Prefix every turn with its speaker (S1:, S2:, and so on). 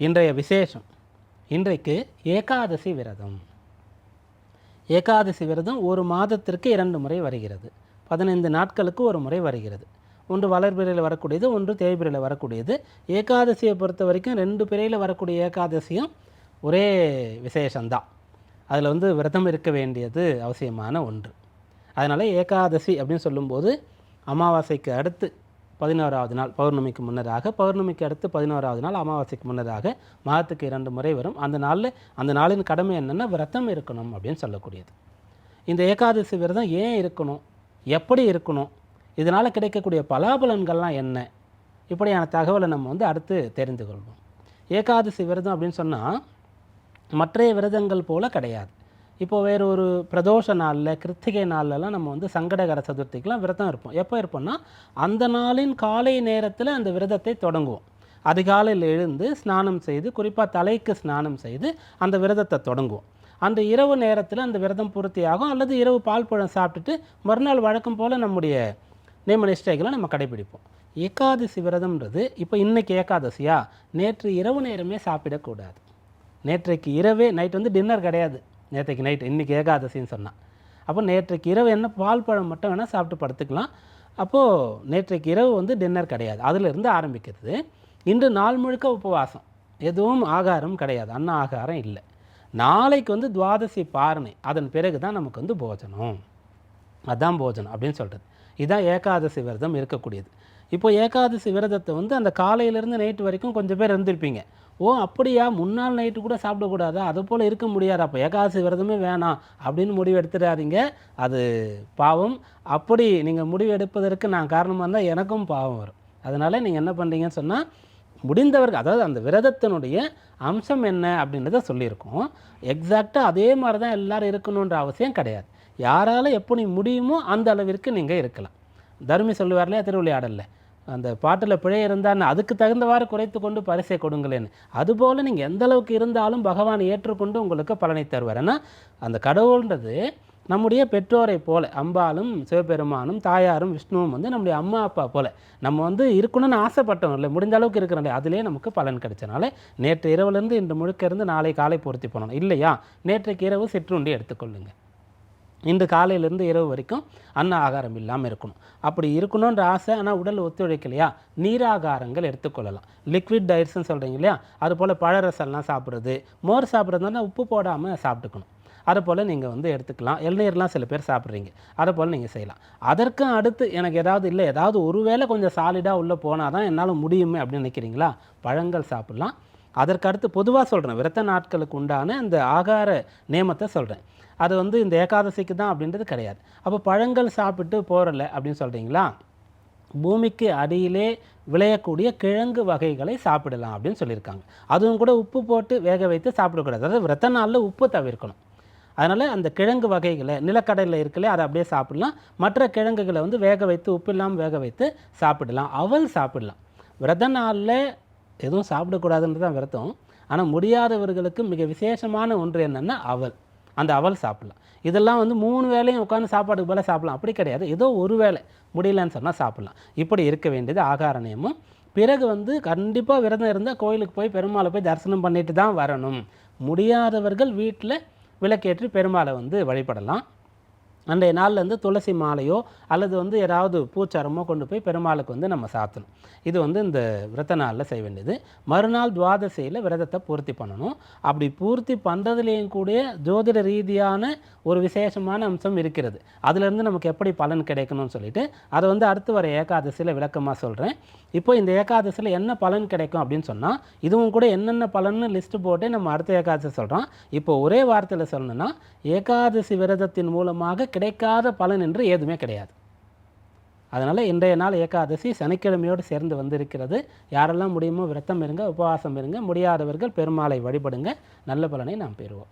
S1: இன்றைய விசேஷம். இன்றைக்கு ஏகாதசி விரதம். ஏகாதசி விரதம் ஒரு மாதத்திற்கு இரண்டு முறை வருகிறது. பதினைந்து நாட்களுக்கு ஒரு முறை வருகிறது. ஒன்று வளர்பிறையில் வரக்கூடியது ஒன்று தேய்பிறையில் வரக்கூடியது. ஏகாதசியை பொறுத்த வரைக்கும் ரெண்டு பிறையில் வரக்கூடிய ஏகாதசியும் ஒரே விசேஷந்தான் அதில் வந்து விரதம் இருக்க வேண்டியது அவசியமான ஒன்று. அதனால் ஏகாதசி அப்படின்னு சொல்லும்போது அமாவாசைக்கு அடுத்து பதினோராவது நாள் பௌர்ணமிக்கு முன்னதாக பௌர்ணமிக்கு அடுத்து பதினோராவது நாள் அமாவாசைக்கு முன்னதாக மாதத்துக்கு இரண்டு முறை வரும். அந்த நாளில் அந்த நாளின் கடமை என்னென்னா விரதம் இருக்கணும் அப்படின்னு சொல்லக்கூடியது. இந்த ஏகாதசி விரதம் ஏன் இருக்கணும்? எப்படி இருக்கணும்? இதனால் கிடைக்கக்கூடிய பலாபலன்கள்லாம் என்ன? இப்படியான தகவலை நம்ம வந்து அடுத்து தெரிந்து கொள்வோம். ஏகாதசி விரதம் அப்படின்னு சொன்னால் மற்றைய விரதங்கள் போல் கிடையாது. இப்போ வேறு ஒரு பிரதோஷ நாளில் கிருத்திகை நாள்லலாம் நம்ம வந்து சங்கடகர சதுர்த்திக்கெலாம் விரதம் இருப்போம். எப்போ இருப்போம்னா அந்த நாளின் காலை நேரத்தில் அந்த விரதத்தை தொடங்குவோம். அதிகாலையில் எழுந்து ஸ்நானம் செய்து குறிப்பாக தலைக்கு ஸ்நானம் செய்து அந்த விரதத்தை தொடங்குவோம். அந்த இரவு நேரத்தில் அந்த விரதம் பூர்த்தியாகும் அல்லது இரவு பால் பழம் சாப்பிட்டுட்டு மறுநாள் வழக்கம் போல் நம்முடைய நியம நிஷ்டைகளை நம்ம கடைபிடிப்போம். ஏகாதசி விரதம்ன்றது இப்போ இன்றைக்கி ஏகாதசியா? நேற்று இரவு நேரமே சாப்பிடக்கூடாது. நேற்றைக்கு இரவே நைட் வந்து டின்னர் கிடையாது. நேற்றைக்கு நைட் இன்றைக்கி ஏகாதசின்னு சொன்னான். அப்போ நேற்றைக்கு இரவு என்ன பால் பழம் மட்டும் வேணால் சாப்பிட்டு படுத்துக்கலாம். அப்போது நேற்றைக்கு இரவு வந்து டின்னர் கிடையாது. அதிலிருந்து ஆரம்பிக்கிறது. இன்று நாள் முழுக்க உபவாசம். எதுவும் ஆகாரம் கிடையாது. அன்ன ஆகாரம் இல்லை. நாளைக்கு வந்து துவாதசி பாரணை. அதன் பிறகு தான் நமக்கு வந்து போஜனம். அதுதான் போஜனம் அப்படின்னு சொல்கிறது இதுதான் ஏகாதசி விரதம் இருக்கக்கூடியது. இப்போ ஏகாதசி விரதத்தை வந்து அந்த காலையிலேருந்து நைட்டு வரைக்கும் கொஞ்சம் பேர் இருந்திருப்பீங்க. ஓ அப்படியா? முன்னாள் நைட்டு கூட சாப்பிடக்கூடாதா? அது போல் இருக்க முடியாது. அப்போ ஏகாதசி விரதமே வேணாம் அப்படின்னு முடிவு எடுத்துடாதீங்க. அது பாவம். அப்படி நீங்கள் முடிவு எடுப்பதற்கு நான் காரணமாக இருந்தால் எனக்கும் பாவம் வரும். அதனால் நீங்கள் என்ன பண்ணுறீங்கன்னு சொன்னால் முடிந்தவர்கள் அதாவது அந்த விரதத்தினுடைய அம்சம் என்ன அப்படின்றத சொல்லியிருக்கோம். எக்ஸாக்டாக அதே மாதிரி தான் எல்லோரும் இருக்கணுன்ற அவசியம் கிடையாது. யாரால் எப்படி முடியுமோ அந்த அளவிற்கு நீங்கள் இருக்கலாம். தர்மி சொல்லுவார்லையா இல்லையா? அந்த பாட்டில் பிழை இருந்தான்னு அதுக்கு தகுந்தவாறு குறைத்து கொண்டு பரிசை கொடுங்களேன்னு அதுபோல் நீங்கள் எந்த அளவுக்கு இருந்தாலும் பகவான் ஏற்றுக்கொண்டு உங்களுக்கு பலனை தருவார். ஏன்னா அந்த கடவுள்ன்றது நம்முடைய பெற்றோரை போல அம்பாலும் சிவபெருமானும் தாயாரும் விஷ்ணுவும் வந்து நம்முடைய அம்மா அப்பா போல. நம்ம வந்து இருக்கணும்னு ஆசைப்பட்டோம் இல்லை முடிஞ்ச அளவுக்கு இருக்கிறோம் அதிலே நமக்கு பலன் கிடைச்சனால நேற்று இரவுலேருந்து இன்று முழுக்க இருந்து நாளை காலை பொருத்தி போனோம். இல்லையா? நேற்றைக்கு இரவு சிற்றுண்டி எடுத்துக்கொள்ளுங்க. இன்று காலையிலேருந்து இரவு வரைக்கும் அன்ன ஆகாரம் இல்லாமல் இருக்கணும். அப்படி இருக்கணுன்ற ஆசை ஆனால் உடல் ஒத்துழைக்கலையா? நீராகாரங்கள் எடுத்துக்கொள்ளலாம் லிக்விட் டயட்ஸ்ன்னு சொல்கிறீங்க இல்லையா? அது போல் பழரசம்லாம் சாப்பிட்றது. மோர் சாப்பிட்றதுனா உப்பு போடாமல் சாப்பிட்டுக்கணும். அதை போல் நீங்கள் வந்து எடுத்துக்கலாம். இளநீர்லாம் சில பேர் சாப்பிட்றீங்க. அதை போல் நீங்கள் செய்யலாம். அதற்கும் அடுத்து எனக்கு ஏதாவது இல்லை ஏதாவது ஒரு வேளை கொஞ்சம் சாலிடாக உள்ளே போனால் தான் என்னால் முடியுமே அப்படின்னு நினைக்கிறீங்களா? பழங்கள் சாப்பிட்லாம். அதற்கு அடுத்து பொதுவாக சொல்கிறேன் விரத்த நாட்களுக்கு உண்டான அந்த ஆகார நியமத்தை சொல்கிறேன் அது வந்து இந்த ஏகாதசிக்கு தான் அப்படின்றது கிடையாது. அப்போ பழங்கள் சாப்பிட்டு போகிறல அப்படின்னு சொல்கிறீங்களா பூமிக்கு அடியிலே விளையக்கூடிய கிழங்கு வகைகளை சாப்பிடலாம் அப்படின்னு சொல்லியிருக்காங்க. அதுவும் கூட உப்பு போட்டு வேக வைத்து சாப்பிடக்கூடாது. அதாவது விரத்த நாளில் உப்பு தவிர்க்கணும். அதனால் அந்த கிழங்கு வகைகளை நிலக்கடலில் இருக்கலே அதை அப்படியே சாப்பிடலாம். மற்ற கிழங்குகளை வந்து வேக வைத்து உப்பு இல்லாமல் வேக வைத்து சாப்பிடலாம். அவல் சாப்பிடலாம். விரத நாளில் எதுவும் சாப்பிடக்கூடாதுன்றது தான் விரதம். ஆனால் முடியாதவர்களுக்கு மிக விசேஷமான ஒன்று என்னென்னா அவல். அந்த அவல் சாப்பிட்லாம். இதெல்லாம் வந்து மூணு வேளையும் உட்காந்து சாப்பாடுக்கு போல சாப்பிடலாம். அப்படி கிடையாது. ஏதோ ஒரு வேலை முடியலன்னு சொன்னால் சாப்பிட்லாம். இப்படி இருக்க வேண்டியது ஆகார நியமம். பிறகு வந்து கண்டிப்பாக விரதம் இருந்தால் கோயிலுக்கு போய் பெருமாளை போய் தரிசனம் பண்ணிட்டு தான் வரணும். முடியாதவர்கள் வீட்டில் விளக்கேற்றி பெருமாளை வந்து வழிபடலாம். அன்றைய நாளில் வந்து துளசி மாலையோ அல்லது வந்து ஏதாவது பூச்சாரமோ கொண்டு போய் பெருமாளுக்கு வந்து நம்ம சாத்தணும். இது வந்து இந்த விரத நாளில் செய்ய வேண்டியது. மறுநாள் துவாதசியில் விரதத்தை பூர்த்தி பண்ணணும். அப்படி பூர்த்தி பண்ணுறதுலேயும் கூட ஜோதிட ரீதியான ஒரு விசேஷமான அம்சம் இருக்கிறது. அதுலேருந்து நமக்கு எப்படி பலன் கிடைக்கணும்னு சொல்லிட்டு அதை வந்து அடுத்து வர ஏகாதசியில் விளக்கமாக சொல்கிறேன் இப்போ இந்த ஏகாதசியில் என்ன பலன் கிடைக்கும் அப்படின்னு சொன்னால் இதுவும் கூட என்னென்ன பலன்னு லிஸ்ட்டு போட்டு நம்ம அடுத்த ஏகாதசி சொல்கிறோம் இப்போ ஒரே வார்த்தையில் சொல்லணும்னா ஏகாதசி விரதத்தின் மூலமாக கிடைக்காத பலன் என்று எதுவுமே கிடையாது. அதனால் இன்றைய நாள் ஏகாதசி சனிக்கிழமையோடு சேர்ந்து வந்திருக்கிறது. யாரெல்லாம் முடியுமோ விரத்தம் இருங்க உபவாசம் இருங்க முடியாதவர்கள் பெருமாளை வழிபடுங்க. நல்ல பலனை நாம் பெறுவோம்.